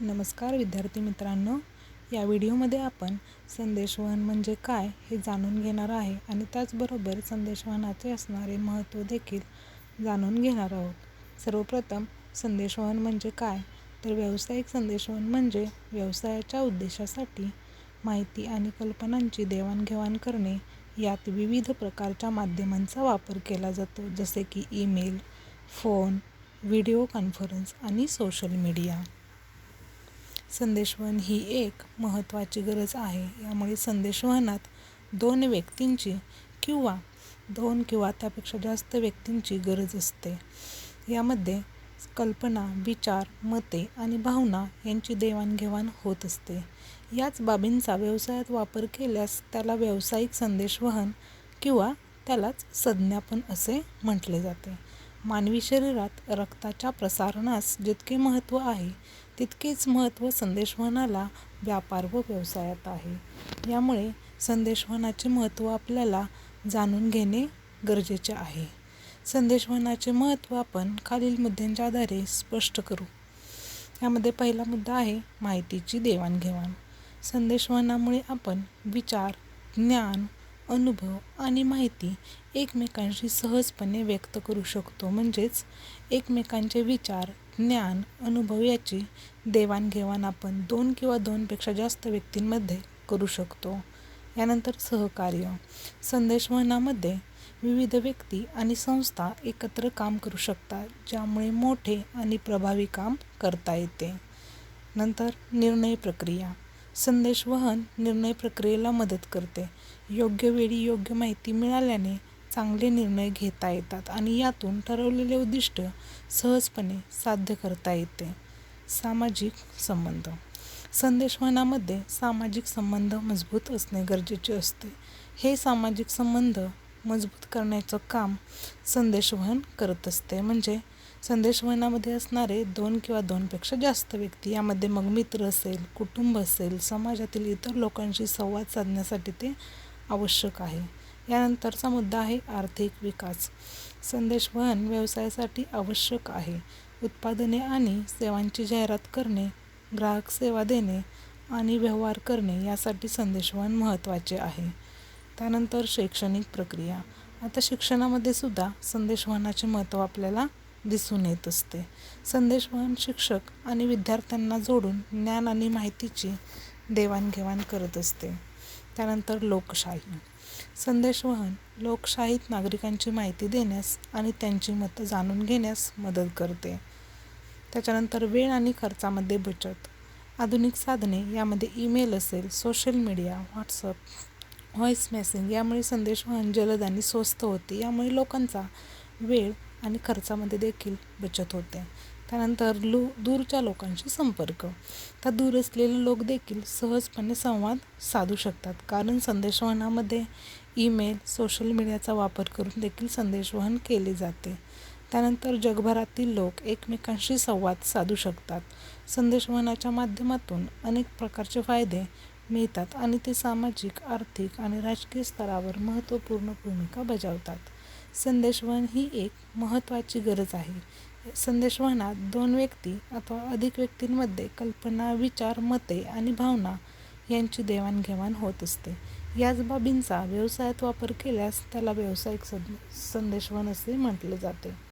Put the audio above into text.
नमस्कार विद्यार्थी मित्रांनो या व्हिडिओमध्ये आपण संदेशवहन म्हणजे काय हे जाणून घेणार आहे आणि त्याचबरोबर संदेशवहनाचे असणारे महत्त्व देखील जाणून घेणार आहोत. सर्वप्रथम संदेशवहन म्हणजे काय? तर व्यावसायिक संदेशवहन म्हणजे व्यवसायाच्या उद्देशासाठी माहिती आणि कल्पनांची देवाणघेवाण करणे यात विविध प्रकारच्या माध्यमांचा वापर केला जातो जसे की ईमेल फोन व्हिडिओ कॉन्फरन्स आणि सोशल मीडिया. संदेशवहन ही एक महत्त्वाची गरज आहे. यामुळे संदेशवहनात दोन व्यक्तींची किंवा दोन किंवा त्यापेक्षा जास्त व्यक्तींची गरज असते. यामध्ये कल्पना विचार मते आणि भावना यांची देवाणघेवाण होत असते. याच बाबींचा व्यवसायात वापर केल्यास त्याला व्यावसायिक संदेशवहन किंवा त्यालाच संज्ञापन असे म्हटले जाते. मानवी शरीरात रक्ताच्या प्रसारणास जितके महत्त्व आहे तितकेच महत्त्व संदेशवनाला व्यापार व व्यवसायात आहे. यामुळे संदेशवनाचे महत्त्व आपल्याला जाणून घेणे गरजेचे आहे. संदेशवनाचे महत्त्व आपण खालील मुद्द्यांच्या आधारे स्पष्ट करू. यामध्ये पहिला मुद्दा आहे माहितीची देवाणघेवाण. संदेशवनामुळे आपण विचार ज्ञान अनुभव आणि माहिती एकमेकांशी सहजपणे व्यक्त करू शकतो. म्हणजेच एकमेकांचे विचार ज्ञान अनुभव याची देवाणघेवाण आपण दोन किंवा दोनपेक्षा जास्त व्यक्तींमध्ये करू शकतो. यानंतर सहकार्य. संदेशवहनामध्ये विविध व्यक्ती आणि संस्था एकत्र काम करू शकतात ज्यामुळे मोठे आणि प्रभावी काम करता येते. नंतर निर्णय प्रक्रिया. संदेशवहन निर्णय प्रक्रियेला मदत करते. योग्य वेळी योग्य माहिती मिळाल्याने चांगले निर्णय घेता येतात आणि यातून ठरवलेले उद्दिष्ट सहजपणे साध्य करता येते. सामाजिक संबंध. संदेशवहनामध्ये सामाजिक संबंध मजबूत असणे गरजेचे असते. हे सामाजिक संबंध मजबूत करण्याचं काम संदेशवहन करत असते. म्हणजे संदेशवहनामध्ये असणारे दोन किंवा दोनपेक्षा जास्त व्यक्ती यामध्ये मग मित्र असेल कुटुंब असेल समाजातील इतर लोकांशी संवाद साधण्यासाठी ते आवश्यक आहे. यानंतरचा मुद्दा आहे आर्थिक विकास. संदेशवहन व्यवसायासाठी आवश्यक आहे. उत्पादने आणि सेवांची जाहिरात करणे ग्राहक सेवा देणे आणि व्यवहार करणे यासाठी संदेशवहन महत्त्वाचे आहे. त्यानंतर शैक्षणिक प्रक्रिया. आता शिक्षणामध्ये सुद्धा संदेशवहनाचे महत्त्व आपल्याला दिसून येत असते. संदेशवहन शिक्षक आणि विद्यार्थ्यांना जोडून ज्ञान आणि माहितीची देवाणघेवाण करत असते. त्यानंतर लोकशाही. संदेशवहन लोकशाहीत नागरिकांची माहिती देण्यास आणि त्यांची मतं जाणून घेण्यास मदत करते. त्याच्यानंतर वेळ आणि खर्चामध्ये बचत. आधुनिक साधने यामध्ये ईमेल असेल social media WhatsApp voice message यामुळे संदेशवहन जलद आणि स्वस्त होते. यामुळे लोकांचा वेळ आणि खर्चामध्ये देखील बचत होते. त्यानंतर लू दूरच्या लोकांशी संपर्क. तर दूर असलेले लोक देखील सहजपणे संवाद साधू शकतात. कारण संदेशवहनामध्ये ईमेल सोशल मीडियाचा वापर करून देखील संदेशवहन केले जाते. त्यानंतर जगभरातील लोक एकमेकांशी संवाद साधू शकतात. संदेशवहनाच्या माध्यमातून अनेक प्रकारचे फायदे मिळतात आणि ते सामाजिक आर्थिक आणि राजकीय स्तरावर महत्त्वपूर्ण भूमिका बजावतात. संदेशवहन ही एक महत्त्वाची गरज आहे. संदेशवहनात दोन व्यक्ती अथवा अधिक व्यक्तींमध्ये कल्पना विचार मते आणि भावना यांची देवाणघेवाण होत असते. याच बाबींचा व्यवसायात वापर केल्यास त्याला व्यावसायिक सं संदेशवहन असे म्हटले जाते.